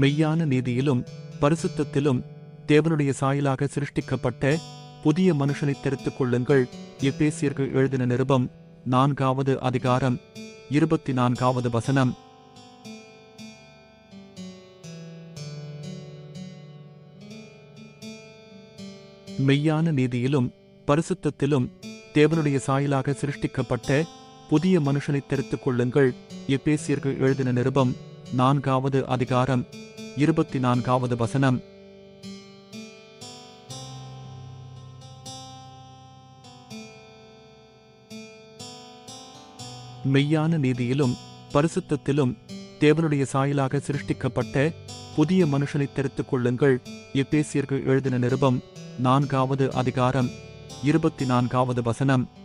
மெய்யான நீதியிலும் பரிசுத்தத்திலும் தேவனுடைய சாயலாக சிருஷ்டிக்கப்பட்ட புதிய மனுஷனை தெரித்துக் கொள்ளுங்கள். எப்பேசியர்கள் எழுதின நிருபம் நான்காவது அதிகாரம் இருபத்தி நான்காவது வசனம். மெய்யான நீதியிலும் பரிசுத்தத்திலும் தேவனுடைய சாயலாக சிருஷ்டிக்கப்பட்ட புதிய மனுஷனை தெரித்துக் கொள்ளுங்கள். எப்பேசியர்கள் எழுதின நிருபம் நான்காவது அதிகாரம் இருபத்தி நான்காவது வசனம். மெய்யான நீதியிலும் பரிசுத்தத்திலும் தேவனுடைய சாயலாக சிருஷ்டிக்கப்பட்ட புதிய மனுஷனை தெரித்துக் கொள்ளுங்கள். எப்பேசியர்கள் எழுதின நிருபம் நான்காவது அதிகாரம் இருபத்தி நான்காவது வசனம்.